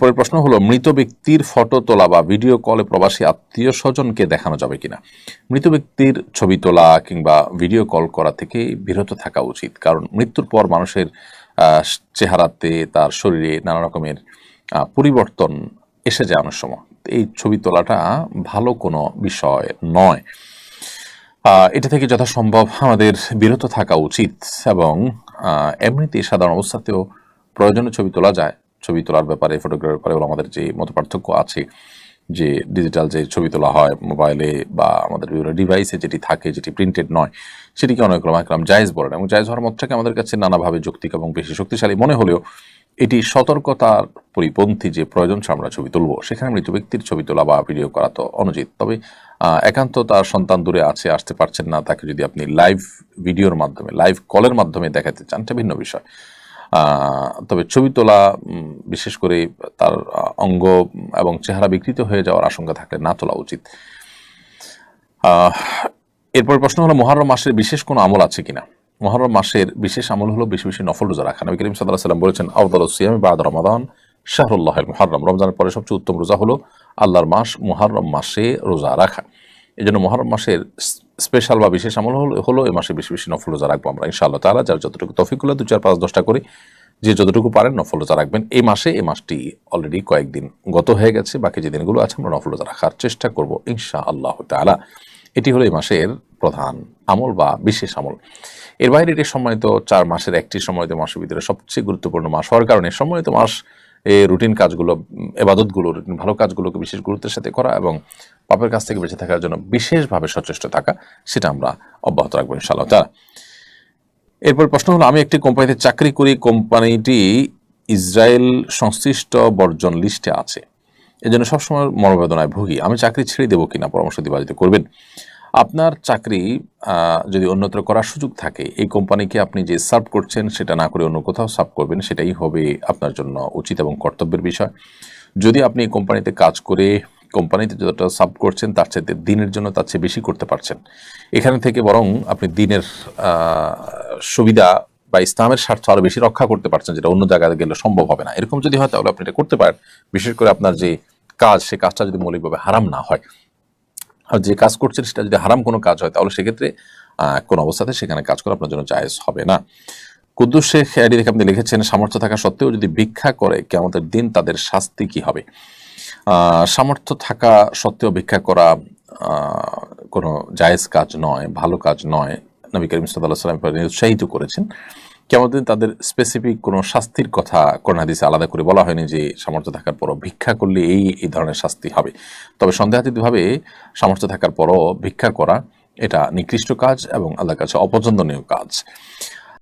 এরপরের প্রশ্ন হলো, মৃত ব্যক্তির ফটো তোলা বা ভিডিও কলে প্রবাসী আত্মীয় স্বজনকে দেখানো যাবে কিনা? মৃত ব্যক্তির ছবি তোলা কিংবা ভিডিও কল করা থেকে বিরত থাকা উচিত। কারণ মৃত্যুর পর মানুষের চেহারাতে তার শরীরে নানা রকমের পরিবর্তন এসে যায় অনেক সময়। এই ছবি তোলাটা ভালো কোনো বিষয় নয়। এটা থেকে যথাসম্ভব আমাদের বিরত থাকা উচিত এবং এমনিতে সাধারণ অবস্থাতেও প্রয়োজনীয় ছবি তোলা যায়। ছবি তোলার ব্যাপারে ফটোগ্রাফির ব্যাপারে আমাদের যে মত পার্থক্য আছে, যে ডিজিটাল যে ছবি তোলা হয় মোবাইলে বা আমাদের বিভিন্ন ডিভাইসে যেটি থাকে, যেটি প্রিন্টেড নয়, সেটিকে অনেক রকম একরকম জায়েজ বলেন এবং জায়জ হওয়ার মতটাকে আমাদের কাছে নানাভাবে যৌক্তিক এবং বেশি শক্তিশালী মনে হলেও এটি সতর্কতার পরিপন্থী যে প্রয়োজন আমরা ছবি তুলব, সেখানে মৃত ব্যক্তির ছবি তোলা বা ভিডিও করা তো অনুচিত। তবে একান্ত তার সন্তান দূরে আছে, আসতে পারছেন না, তাকে যদি আপনি লাইভ ভিডিওর মাধ্যমে লাইভ কলের মাধ্যমে দেখাতে চান, এটা ভিন্ন বিষয়। তবে ছবি তোলা বিশেষ করে তার অঙ্গ এবং চেহারা বিকৃত হয়ে যাওয়ার আশঙ্কা থাকলে না তোলা উচিত। এরপর প্রশ্ন হলো মহরম মাসের বিশেষ কোনো আমল আছে কিনা? মহরম মাসের বিশেষ আমল হলো বেশি বেশি নফল রোজা রাখা। নবী করিম সাল্লাহ সাল্লাম বলেছেন আউদাল সিয়াম বাদ রমাদান শাহরুল্লাহ মুহাররম। রমজানের পরে সবচেয়ে উত্তম রোজা হলো আল্লাহর মাস মুহাররম মাসে রোজা রাখা। এই জন্য মহরম মাসের স্পেশাল বা বিশেষ আমল হলো এই মাসে বেশি বেশি নফল রোজা রাখব আমরা, ইনশাআল্লাহ তারা যার যতটুকু তফিকুল্লাহ দু চার পাঁচ দশটা করে যে যতটুকু পারেন নফল রোজা রাখবেন। এই মাসে, এই মাসটি অলরেডি কয়েকদিন গত হয়ে গেছে, বাকি যে দিনগুলো আছে আমরা নফল রোজা রাখার চেষ্টা করব ইনশা আল্লাহ তালা এটি হলো এই মাসের প্রধান আমল বা বিশেষ আমল। এর বাইরে এটি সম্মানিত চার মাসের একটি সম্মানিত মাসের ভিতরে সবচেয়ে গুরুত্বপূর্ণ মাস হওয়ার কারণে সম্মানিত মাস এই রুটিন কাজগুলো এবাদতগুলো রুটিন ভালো কাজগুলোকে বিশেষ গুরুত্বের সাথে করা এবং পাপের কাছ থেকে বেঁচে থাকার জন্য বিশেষভাবে সচেষ্ট থাকা, সেটা আমরা অব্যাহত রাখব ইনশাআল্লাহ এরপর প্রশ্ন হলো, আমি একটি কোম্পানিতে চাকরি করি, কোম্পানিটি ইসরায়েল সংশ্লিষ্ট বর্জন লিস্টে আছে। এজন্য সবসময় মনোবেদনায় ভুগি। আমি চাকরি ছেড়ে দেবো কিনা পরামর্শ দিবা যদি করবেন? আপনার চাকরি যদি অন্যত্র করার সুযোগ থাকে, এই কোম্পানিকে আপনি যে সার্ভ করছেন, সেটা না করে অন্য কোথাও সার্ভ করবেন, সেটাই হবে আপনার জন্য উচিত এবং কর্তব্যের বিষয়। যদি আপনি এই কোম্পানিতে কাজ করে কোম্পানিতে যতটা সার্ভ করছেন, তার চাইতে দিনের জন্য তার চেয়ে বেশি করতে পারছেন। এখানে থেকে বরং আপনি দিনের সুবিধা বা ইসলামের স্বার্থ আরও বেশি রক্ষা করতে পারছেন, যেটা অন্য জায়গায় গেলে সম্ভব হবে না। এরকম যদি হয় তাহলে আপনি এটা করতে পারেন। বিশেষ করে আপনার যে কাজ, সে কাজটা যদি মৌলিকভাবে হারাম না হয়। আর যে কাজ করছেন, সেটা যদি হারাম কোনো কাজ হয়, তাহলে সেক্ষেত্রে কোনো অবস্থাতে সেখানে কাজ করা আপনার জন্য জায়েজ হবে না। কুদ্দুস শেখ আইডি থেকে আপনি লিখেছেন, সামর্থ্য থাকা সত্ত্বেও যদি ভিক্ষা করে কেমতের দিন তাদের শাস্তি কি হবে? সামর্থ্য থাকা সত্ত্বেও ভিক্ষা করা কোনো জায়েজ কাজ নয়, ভালো কাজ নয়, নবী করিম সাল্লাহ সাল্লাম উৎসাহিত করেছেন। কেমন তাদের স্পেসিফিক কোনো শাস্তির কথা কোরআন হাদিসে আলাদা করে বলা হয়নি যে সামর্থ্য থাকার পরও ভিক্ষা করলে এই এই ধরনের শাস্তি হবে। তবে সন্দেহাতীতভাবে সামর্থ্য থাকার পরও ভিক্ষা করা, এটা নিকৃষ্ট কাজ এবং আল্লাহর কাছে অপছন্দনীয় কাজ।